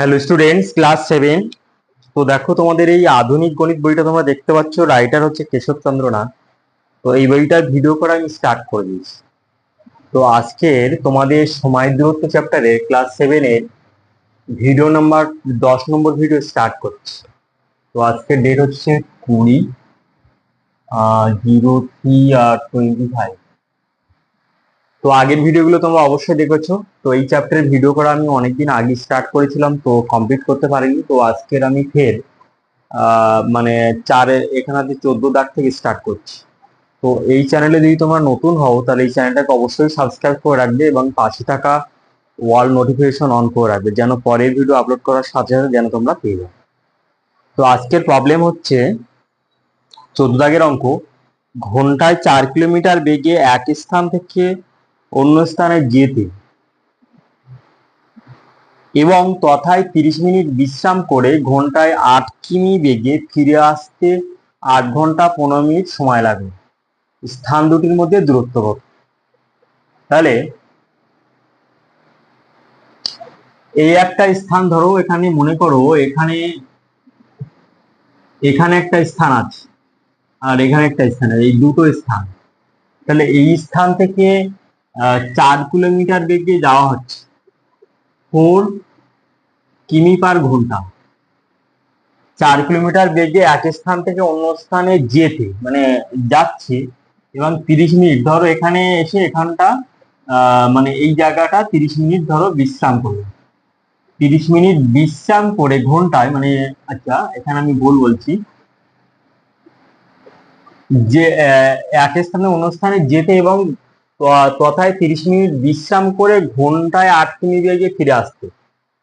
Hello students class seven তো দেখো তোমাদের এই আধুনিক গণিত বইটা তোমরা দেখতে পাচ্ছ রাইটার হচ্ছে কেশবচন্দ্র নাথ তো এই বইটার ভিডিও করা আমি স্টার্ট করে দিয়েছি তো আজকের তোমাদের সময় দূরত্ব চ্যাপ্টারে ক্লাস সেভেনের ভিডিও নাম্বার দশ নম্বর ভিডিও স্টার্ট করছি। তো আজকের ডেট হচ্ছে কুড়ি জিরো থ্রি আর টোয়েন্টি ফাইভ তো আগের ভিডিওগুলো তোমরা অবশ্যই দেখেছ। তো এই চ্যাপ্টারের ভিডিও করা আমি অনেকদিন আগে স্টার্ট করেছিলাম, তো কমপ্লিট করতে পারিনি। তো আজকের আমি ফের মানে চারে, এখানে চোদ্দ দাগ থেকে স্টার্ট করছি। তো এই চ্যানেলে যদি তোমরা নতুন হও, তাহলে এই চ্যানেলটাকে অবশ্যই সাবস্ক্রাইব করে রাখবে এবং পাশে থাকা ওয়াল নোটিফিকেশন অন করে রাখবে, যেন পরের ভিডিও আপলোড করার সাথে সাথে যেন তোমরা পেয়ে যাও। তো আজকের প্রবলেম হচ্ছে, চোদ্দ দাগের অঙ্ক। ঘন্টায় চার কিলোমিটার বেগে এক স্থান থেকে অন্য স্থানে যেতে। এবং তথায় তিরিশ মিনিট বিশ্রাম করে ঘন্টায় আট কিমি বেগে ফিরে আসতে আট ঘণ্টা পনেরো মিনিট সময় লাগে। স্থান দুটির মধ্যে দূরত্ব তাহলে এই একটা স্থান ধরো, এখানে মনে করো এখানে এখানে একটা স্থান আছে, আর এখানে একটা স্থান আছে, এই দুটো স্থান। তাহলে এই স্থান থেকে চার কিলোমিটার বেগে যাওয়া হচ্ছে। ফোর কিমি পার ঘণ্টা। চার কিলোমিটার বেগে এক স্থান থেকে অন্য স্থানে যেতে মানে যাচ্ছে এবং তিরিশ মিনিট ধরো এখানে এসে এখানটা মানে এই জায়গাটা তিরিশ মিনিট ধরো বিশ্রাম করবে। তিরিশ মিনিট বিশ্রাম করে ঘন্টায় মানে আচ্ছা এখানে আমি ভুল বলছি। যে এক স্থানে অন্য স্থানে যেতে এবং তথায় তিরিশ মিনিট বিশ্রাম করে ঘন্টায় আট কিমি বেগে ফিরে আসতে।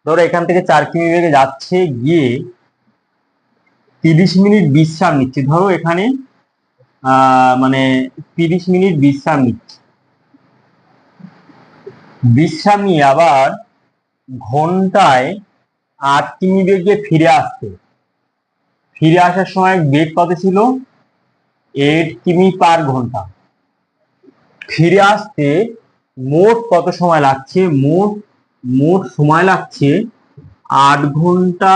ধরো এখান থেকে চার কিমি বেগে যাচ্ছে গিয়ে তিরিশ মিনিট বিশ্রাম নিচ্ছে। ধরো এখানে মানে তিরিশ মিনিট বিশ্রাম নিচ্ছে। বিশ্রাম নিয়ে আবার ঘন্টায় আট কিমি বেগে ফিরে আসতে। ফিরে আসার সময় বেগ কত ছিল? এইট কিমি পার ঘণ্টা। ফিরে আসতে মোট কত সময় লাগছে? মোট মোট সময় লাগছে আট ঘণ্টা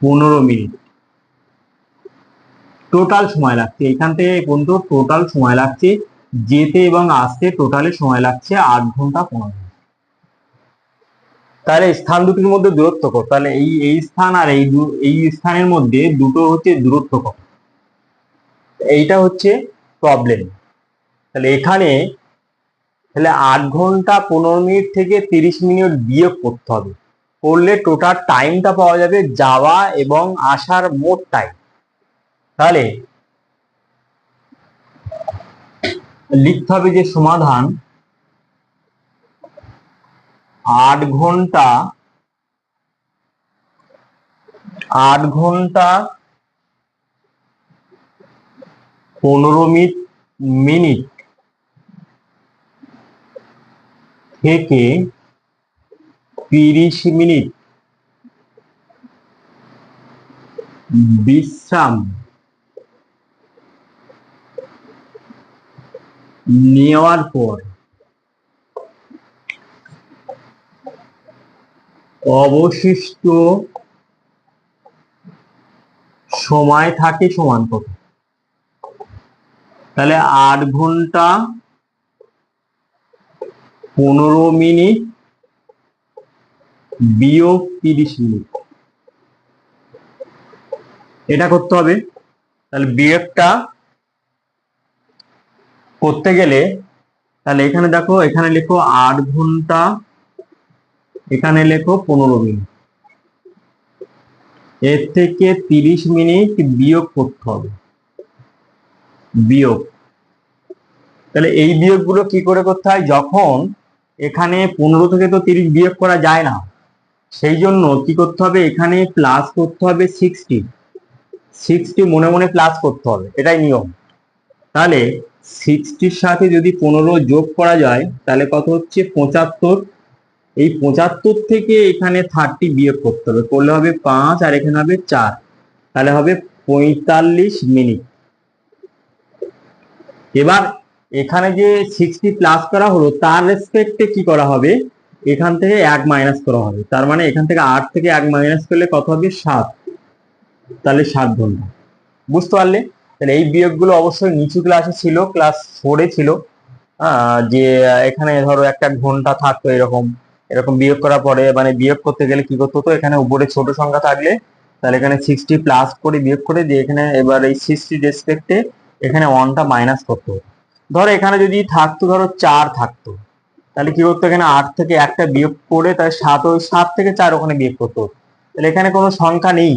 পনেরো মিনিট। টোটাল সময় লাগছে। এখান থেকে পর্যন্ত টোটাল সময় লাগছে, যেতে এবং আসতে টোটালে সময় লাগছে আট ঘণ্টা পনেরো মিনিট। তাহলে স্থান দুটির মধ্যে দূরত্ব কত? তাহলে এই এই স্থান আর এই এই স্থানের মধ্যে দুটো হচ্ছে দূরত্ব কত? এইটা হচ্ছে প্রবলেম তাহলে এখানে তাহলে আট ঘণ্টা পনেরো মিনিট থেকে তিরিশ মিনিট বিয়োগ করতে হবে। করলে টোটাল টাইমটা পাওয়া যাবে যাওয়া এবং আসার মোট টাইম তাহলে লিখতে হবে যে সমাধান আট ঘণ্টা আট ঘণ্টা পনেরো মিনিট মিনিট থেকে তিরিশ মিনিট বিশ্রাম নেওয়ার পর অবশিষ্ট সময় থাকে সমান কত তাহলে আট ঘণ্টা পনেরো মিনিট বিয়োগ তিরিশ মিনিট। এটা করতে হবে। তাহলে বিয়োগটা করতে গেলে, তাহলে এখানে দেখো, এখানে লেখো আট ঘণ্টা, এখানে লেখো পনেরো মিনিট। এর থেকে তিরিশ মিনিট বিয়োগ করতে হবে। বিয়োগ। তাহলে এই বিয়োগগুলো কি করে করতে হয়? যখন এখানে পনেরো থেকে তো তিরিশ বিয়োগ করা যায় না। সেই জন্য কি করতে হবে? এখানে প্লাস করতে হবে সিক্সটি সিক্সটি মনে মনে প্লাস করতে হবে, এটাই নিয়ম। তাহলে সিক্সটির সাথে যদি পনেরো যোগ করা যায়, তাহলে কত হচ্ছে? পঁচাত্তর। এই পঁচাত্তর থেকে এখানে থার্টি বিয়োগ করতে হবে। করলে হবে পাঁচ আর এখানে হবে চার। তাহলে হবে পঁয়তাল্লিশ মিনিট। এবার এখানে যে সিক্সটি প্লাস করা হলো, তার রেসপেক্টে কি করা হবে? এখান থেকে এক মাইনাস করা হবে। তার মানে এখান থেকে আট থেকে এক মাইনাস করলে কত হবে? সাত। তাহলে সাত ঘণ্টা বুঝতে পারলে? তাহলে এই বিয়োগগুলো অবশ্যই নিচু ক্লাসে ছিল ক্লাস ফোরে ছিল। যে এখানে ধরো একটা ঘণ্টা থাকতো এরকম। এরকম বিয়োগ করার পরে মানে বিয়োগ করতে গেলে কি করতে হতো? এখানে উপরে ছোট সংখ্যা থাকলে, তাহলে এখানে সিক্সটি প্লাস করে বিয়োগ করে দিয়ে এখানে এবার এই সিক্সটি রেসপেক্টে এখানে ওয়ানটা মাইনাস করতে হতো। ধরো এখানে যদি থাকতো, ধরো চার থাকতো, তাহলে কি করতো? এখানে আট থেকে একটা বিয়োগ করে তাহলে সাত ওই সাত থেকে চার ওখানে বিয়োগ করতো। তাহলে এখানে কোনো সংখ্যা নেই।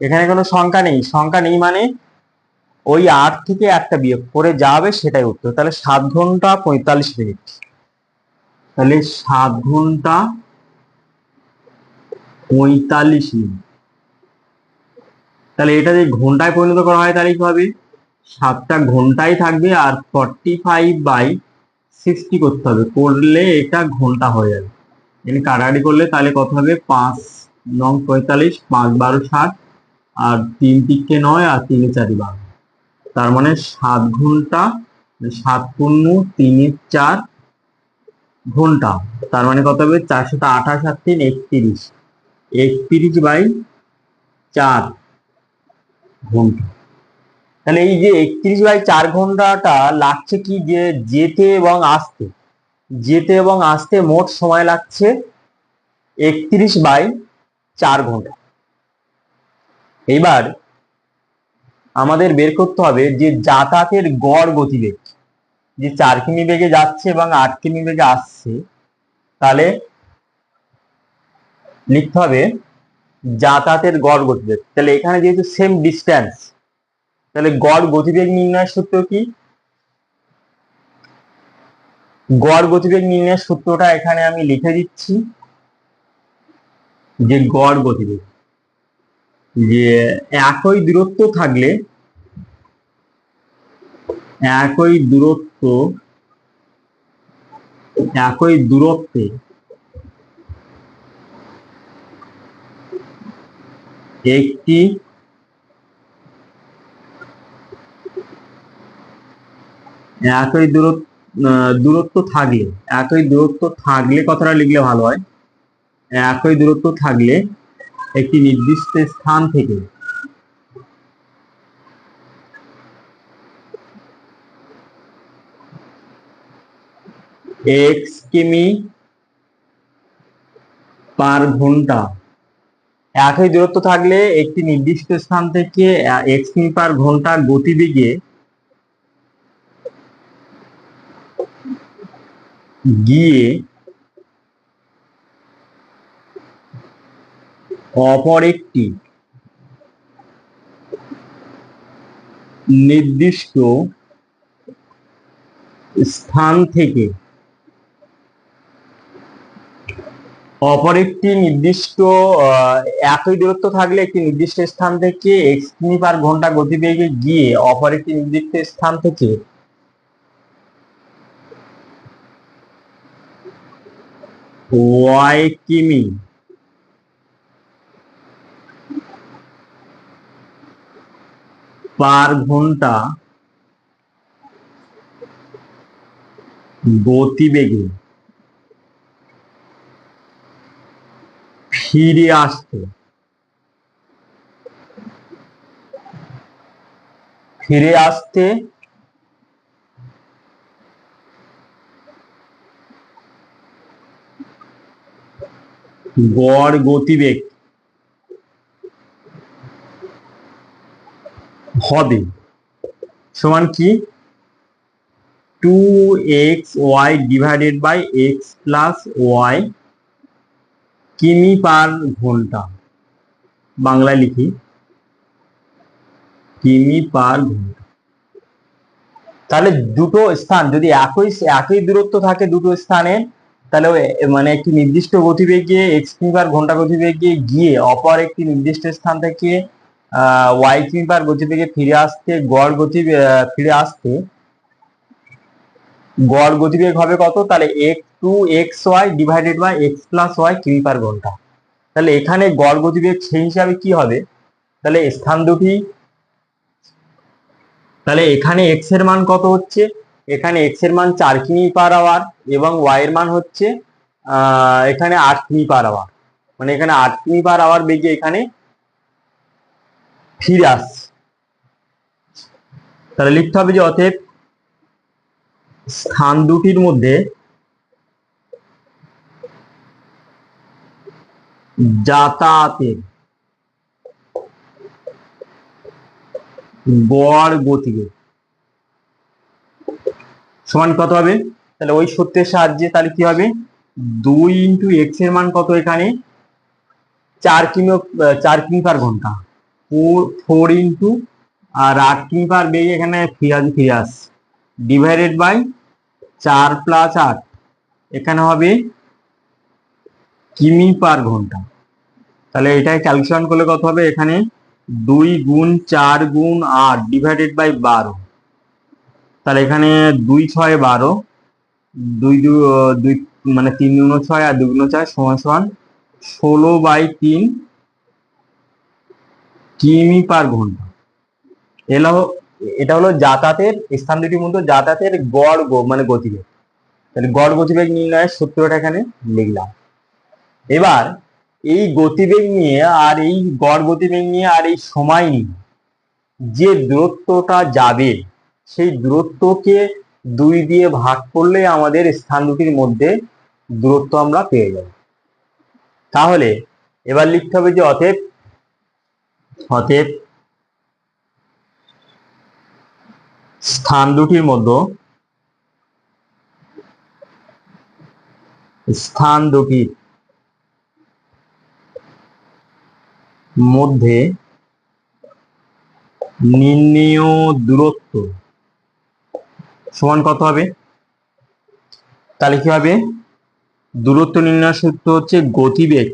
এখানে কোনো সংখ্যা নেই। সংখ্যা নেই মানে ওই আট থেকে একটা বিয়োগ করে যাবে সেটাই উত্তর। তাহলে সাত ঘণ্টা পঁয়তাল্লিশ মিনিট। তাহলে সাত ঘণ্টা পঁয়তাল্লিশ মিনিট। তাহলে এটা যদি ঘন্টায় পরিণত করা হয় তাহলে কি হবে? সাতটা ঘন্টাই থাকবে আর ফর্টি ফাইভ বাই সিক্সটি করতে হবে। করলে এটা ঘণ্টা হয়ে যাবে। এখানে কাটাকাটি করলে তাহলে কত হবে? পাঁচ, নং পঁয়তাল্লিশ, পাঁচ, বারো, ষাট আর তিন তিনটে নয় আর তিনে চারি বারো। তার মানে সাত ঘণ্টা সাত পূর্ণ তিনে চার ঘণ্টা। তার মানে কত হবে? চারশো আঠাশ আর তিন, একত্রিশ। একত্রিশ বাই চার ঘণ্টা। তাহলে এই যে একত্রিশ বাই চার ঘন্টাটা লাগছে কি যে যেতে এবং আসতে? যেতে এবং আসতে মোট সময় লাগছে একত্রিশ বাই চার ঘণ্টা। এইবার আমাদের বের করতে হবে যে যাতায়াতের গড় গতিবেগ। যে চার কিমি বেগে যাচ্ছে এবং আট কিমি বেগে আসছে, তাহলে লিখতে হবে যাতায়াতের গড় গতিবেগ। তাহলে এখানে যেহেতু সেম ডিস্টেন্স তাহলে গড় গতিবেগ নির্ণয়ের সূত্র কি? গড় গতিবেগ নির্ণয়ের সূত্রটা এখানে আমি লিখে দিচ্ছি যে গড় গতিবেগ। যে একই দূরত্ব থাকলে, একই দূরত্ব, একই দূরত্বে একটি একই দূরত্ব দূরত্ব থাকলে, একই দূরত্ব থাকলে কথাটা লিখলে ভালো হয়। একই দূরত্ব থাকলে একটি নির্দিষ্ট স্থান থেকে এক্স কিমি পার ঘণ্টা, একই দূরত্ব থাকলে একটি নির্দিষ্ট স্থান থেকে এক্স কিমি পার ঘণ্টা গতিবেগে গিয়ে অপর একটি নির্দিষ্ট স্থান থেকে অপর একটি নির্দিষ্ট একই দূরত্ব থাকলে একটি নির্দিষ্ট স্থান থেকে এক্স কিমি পার ঘণ্টা গতিবেগে গিয়ে অপর একটি নির্দিষ্ট স্থান থেকে ওয়াই কিমি? পার ঘণ্টা গতিবেগে ফিরে আসতে। ফিরে আসতে গড় গতিবেগ হবে সমান কি? Two x y divided by x plus y কিমি পার ঘণ্টা। বাংলায় লিখি। কিমি পার ঘণ্টা। তাহলে দুটো স্থান যদি একই একই দূরত্ব থাকে দুটো স্থানে তাহলে মানে একটি নির্দিষ্ট গতিবেগে এক্স কিমি ঘণ্টা গতিবেগে গিয়ে অপর একটি নির্দিষ্ট স্থান থেকে ওয়াই কিমি গতিবেগে ফিরে আসতে, গড় গতি ফিরে আসতে, গড় গতিবেগ হবে কত? তাহলে x two x y divided by x plus y কিমি ঘণ্টা। তাহলে এখানে গড় গতিবেগ সেই হিসাবে কি হবে? তাহলে স্থান দুটি, তাহলে এখানে এক্সের মান কত হচ্ছে? এখানে এক্সের মান চার কিমি পার আওয়ার এবং ওয়াই এর মান হচ্ছে এখানে আট কিমি পার আওয়ার মানে এখানে আট কিমি পার আওয়ার বেগে এখানে ফিরে আসছে। তাহলে লিখতে হবে যে অতএব স্থান দুটির মধ্যে যাতায়াতের গড় গতিবেগ সমান কত হবে? তাহলে ওই সত্যের সাহায্যে তাহলে কি হবে? দুই ইন্টু এক্সের মান কত এখানে? চার কিমি চার কিমি পার ঘণ্টা। ফোর ইন্টু, আর আট কিমি পার বেগে এখানে ফিরে আসবে ফিরে আস। ডিভাইডেড বাই চার প্লাস আট। এখানে হবে কিমি পার ঘণ্টা। তাহলে এটাকে ক্যালকুলেশন করলে কত হবে? এখানে দুই গুণ চার গুণ আট ডিভাইডেড বাই বারো। তাহলে এখানে দুই ছয় বারো, দুই দুই মানে তিন গুণ ছয় আর দুই গুণ ছয় সমান সমান ষোলো বাই তিন কিমি পার ঘণ্টা। এলো, এটা হলো যাতায়াতের, স্থান দুটির মধ্যে যাতায়াতের গড় মানে গতিবেগ। তাহলে গড় গতিবেগ নির্ণয়ের সূত্রটা এখানে লিখলাম। এবার এই গতিবেগ নিয়ে আর এই গড় গতিবেগ নিয়ে আর এই সময় নিয়ে যে দূরত্বটা যাবে সেই দূরত্বকে দুই দিয়ে ভাগ করলে আমাদের স্থান দুটির মধ্যে দূরত্ব আমরা পেয়ে যাব। তাহলে এবার লিখতে হবে যে অতএব অতএব স্থান দুটির মধ্যে, স্থান দুটির মধ্যে নির্ণেয় দূরত্ব সমান কত হবে? তাহলে কি হবে? দূরত্ব নির্ণয় সূত্র হচ্ছে গতিবেগ।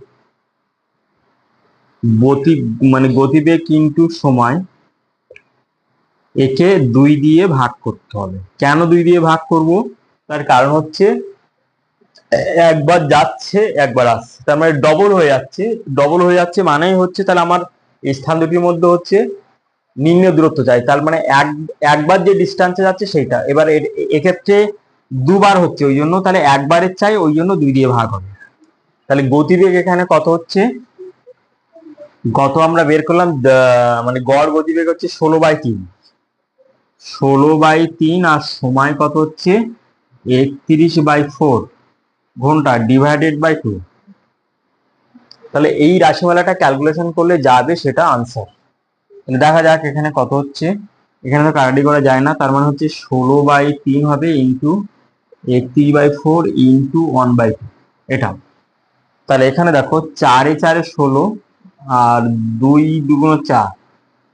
গতি মানে গতিবেগ কিন্তু সময় একে দুই দিয়ে ভাগ করতে হবে। কেন দুই দিয়ে ভাগ করব? তার কারণ হচ্ছে একবার যাচ্ছে, একবার আসছে। তার মানে ডবল হয়ে যাচ্ছে। ডবল হয়ে যাচ্ছে মানেই হচ্ছে তাহলে আমার স্থান দুটির মধ্যে হচ্ছে নিম্ন দূরত্ব চাই। তার মানে এক, একবার যে ডিস্টেন্সে যাচ্ছে সেইটা। এবার এক্ষেত্রে দুবার হচ্ছে, ওই জন্য তাহলে একবারের চাই, ওই জন্য দুই দিয়ে ভাগ হবে। তাহলে গতিবেগ এখানে কত হচ্ছে? গত আমরা বের করলাম মানে গড় গতিবেগ হচ্ছে ষোলো বাই তিন। ষোলো বাই তিন আর সময় কত হচ্ছে? একত্রিশ বাই ফোর ঘণ্টা ডিভাইডেড বাই টু তাহলে এই রাশিমালাটা ক্যালকুলেশন করলে যাবে সেটা আনসার দেখা যাক এখানে কত হচ্ছে। এখানে তো কাটাটি করা যায় না, তার মানে হচ্ছে ষোলো বাই তিন হবে ইন্টু একত্রিশ by four into one by এটা। তাহলে এখানে দেখো চারে চারে ষোলো আর দুই দুগুণ চার।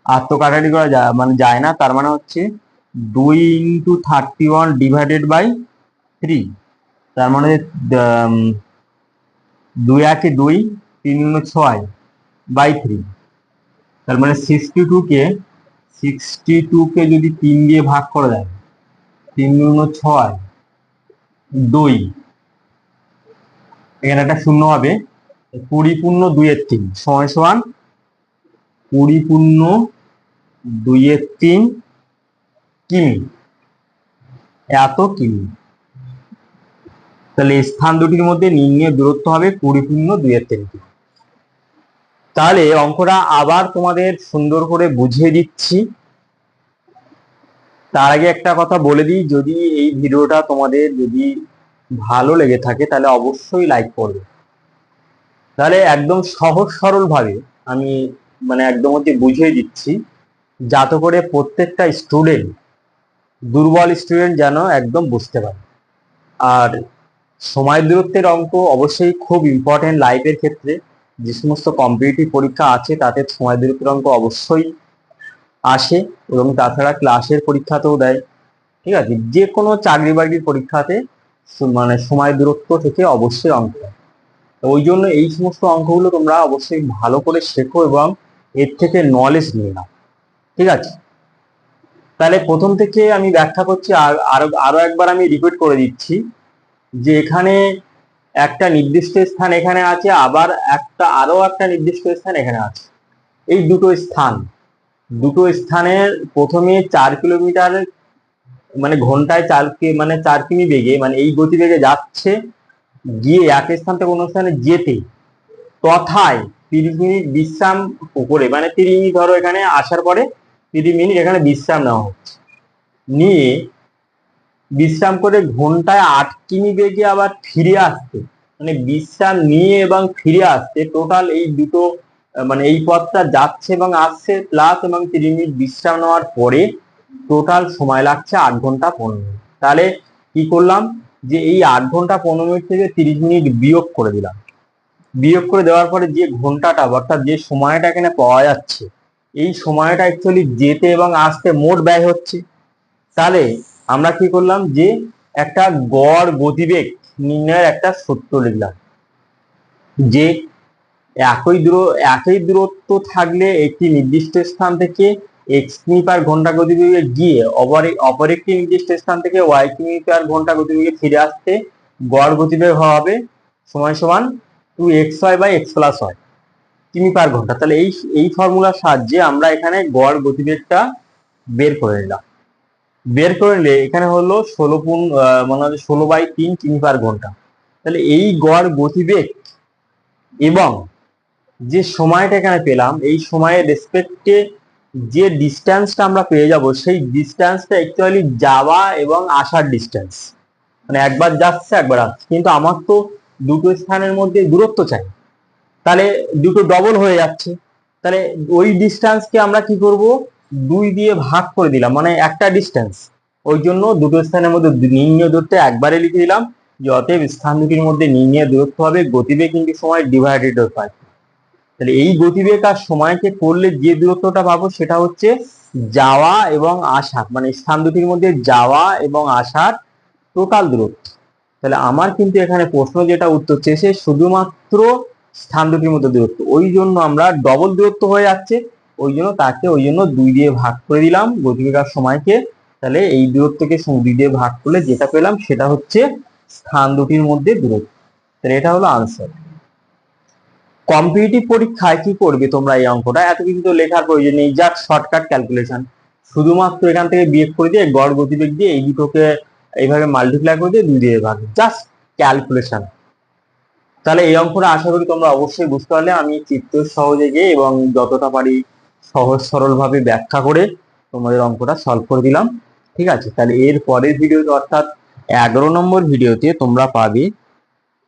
আর তো কাটাটি করা যায় মানে যায় না, তার মানে হচ্ছে দুই into thirty one divided by three. তার মানে দুই একে দুই তিন ছয় বাই থ্রি। তার মানে সিক্সটি টু কে সিক্সটি টু কে যদি তিন দিয়ে ভাগ করা যায়, তিন গুণ ছয়, দুই, এখানে একটা শূন্য হবে কুড়ি পূর্ণ দুইয়ের তিন সময় সমান কুড়ি পূর্ণ দুইয়ের তিন কিমি, এত কিমি। তাহলে স্থান দুটির মধ্যে নির্ণয় দূরত্ব হবে কুড়ি পূর্ণ দুইয়ের তিন কিমি। তাহলে অঙ্কটা আবার তোমাদের সুন্দর করে বুঝিয়ে দিচ্ছি। তার আগে একটা কথা বলে দিই, যদি এই ভিডিওটা তোমাদের যদি ভালো লেগে থাকে, তাহলে অবশ্যই লাইক করবে। তাহলে একদম সহজ সরল ভাবে আমি মানে একদম হচ্ছে বুঝিয়ে দিচ্ছি, যাতে করে প্রত্যেকটা স্টুডেন্ট দুর্বল স্টুডেন্ট যেন একদম বুঝতে পারে। আর সময় দূরত্বের অঙ্ক অবশ্যই খুব ইম্পর্টেন্ট লাইফের ক্ষেত্রে। যে সমস্ত কম্পিটিটিভ পরীক্ষা আছে, তাতে সময় দূরত্বের অঙ্ক অবশ্যই আসে এবং তাছাড়া ক্লাসের পরীক্ষাতেও দেয়। ঠিক আছে? যে কোনো চাকরি বাকরির পরীক্ষাতে মানে সময় দূরত্ব থেকে অবশ্যই অঙ্ক ওই জন্য এই সমস্ত অঙ্কগুলো তোমরা অবশ্যই ভালো করে শেখো এবং এর থেকে নলেজ নিয়ে নাও। ঠিক আছে? তাহলে প্রথম থেকে আমি ব্যাখ্যা করছি আর, আরও আরও একবার আমি রিপিট করে দিচ্ছি যে এখানে একটা নির্দিষ্ট স্থান এখানে আছে, আবার একটা আরও একটা নির্দিষ্ট স্থান এখানে আছে। এই দুটো স্থান। দুটো স্থানের প্রথমে চার কিলোমিটার মানে ঘন্টায় চার মানে চার কিমি বেগে মানে এই গতিবেগে যাচ্ছে, গিয়ে এক স্থান থেকে অন্য স্থানে যেতে। তথায় তিরিশ মিনিট বিশ্রাম করে মানে তিরিশ মিনিট ধরো এখানে আসার পরে তিরিশ মিনিট এখানে বিশ্রাম নেওয়া হচ্ছে। নিয়ে বিশ্রাম করে ঘন্টায় আট কিমি বেগে আবার ফিরে আসতে মানে বিশ্রাম নিয়ে এবং ফিরে আসতে টোটাল এই দুটো মানে এই পথটা যাচ্ছে এবং আসছে প্লাস এবং তিরিশ মিনিট বিশ্রাম নেওয়ার পরে টোটাল সময় লাগছে আট ঘণ্টা পনেরো মিনিট। তাহলে কি করলাম? যে এই আট ঘণ্টা পনেরো মিনিট থেকে তিরিশ মিনিট বিয়োগ করে দিলাম। বিয়োগ করে দেওয়ার পরে যে ঘন্টাটা, অর্থাৎ যে সময়টা এখানে পাওয়া যাচ্ছে, এই সময়টা অ্যাকচুয়ালি যেতে এবং আসতে মোট ব্যয় হচ্ছে। তাহলে আমরা কি করলাম যে একটা গড় গতিবেগ নির্ণয়ের একটা সূত্র লিখলাম। যে একই দূর, একই দূরত্ব থাকলে একটি নির্দিষ্ট স্থান থেকে এক্স কিমি পার ঘণ্টা গতিবেগে গিয়ে অপর অপর একটি নির্দিষ্ট স্থান থেকে ওয়াই কিমি পার ঘণ্টা গতিবেগে ফিরে আসতে গড় গতিবেগ হবে সমান সমান two x y by x plus y কিমি পার ঘণ্টা। তাহলে এই এই ফর্মুলার সাহায্যে আমরা এখানে গড় গতিবেগটা বের করে নিলাম। বের করে নিলে এখানে হলো ষোলো পুন মনে হচ্ছে ষোলো বাই তিন কিমি পার ঘণ্টা। তাহলে এই গড় গতিবেগ এবং যে সময়টা এখানে পেলাম, এই সময়ের রেসপেক্টে যে ডিস্টেন্সটা আমরা পেয়ে যাব, সেই ডিস্টেন্সটা অ্যাকচুয়ালি যাওয়া এবং আসার ডিস্টেন্স মানে একবার যাচ্ছে, একবার আসছে। কিন্তু আমার তো দুটো স্থানের মধ্যে দূরত্ব চাই। তাহলে দুটো ডবল হয়ে যাচ্ছে। তাহলে ওই ডিস্টেন্সকে আমরা কি করব? দুই দিয়ে ভাগ করে দিলাম মানে একটা ডিস্টেন্স ওই জন্য দুটো স্থানের মধ্যে নির্ণয় দূরত্ব একবারে লিখে দিলাম, যে অতএব স্থান দুটির মধ্যে নির্ণয় দূরত্ব হবে, গতিবেগ কিন্তু সময় ডিভাইডেড বাই তাহলে এই গতিবেগ আর সময়কে করলে যে দূরত্বটা পাবো সেটা হচ্ছে যাওয়া এবং আসার মানে স্থান দুটির মধ্যে যাওয়া এবং আসার টোটাল দূরত্ব। তাহলে আমার কিন্তু এখানে প্রশ্ন যেটা উত্তর চেয়েছে, শুধুমাত্র স্থান দুটির মধ্যে দূরত্ব। ওই জন্য আমরা ডবল দূরত্ব হয়ে যাচ্ছে। ওই জন্য তাকে ওই জন্য দুই দিয়ে ভাগ করে দিলাম গতিবেগ আর সময়কে। তাহলে এই দূরত্বকে দুই দিয়ে ভাগ করলে যেটা পেলাম সেটা হচ্ছে স্থান দুটির মধ্যে দূরত্ব। তাহলে এটা হলো আনসার কম্পিটিটিভ পরীক্ষায় কি করবে তোমরা এই অঙ্কটা? এত কিছু তো লেখার প্রয়োজন নেই জাস্ট শর্টকাট ক্যালকুলেশন শুধুমাত্র এখান থেকে বিয়োগ করে দিয়ে গড় গতিবেগ দিয়ে এই দুটোকে এইভাবে মাল্টিপ্লাই করে দিয়ে দুই দিয়ে ভাগ। জাস্ট ক্যালকুলেশন তাহলে এই অঙ্কটা আশা করি তোমরা অবশ্যই বুঝতে পারলে। আমি চিত্র সহজে গিয়ে এবং যতটা পারি সহজ সরলভাবে ব্যাখ্যা করে তোমাদের অঙ্কটা সলভ করে দিলাম। ঠিক আছে? তাহলে এর পরের ভিডিওতে অর্থাৎ এগারো নম্বর ভিডিওতে তোমরা পাবে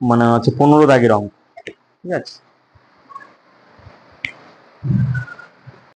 মানে হচ্ছে পনেরো দাগের অঙ্ক। ঠিক আছে?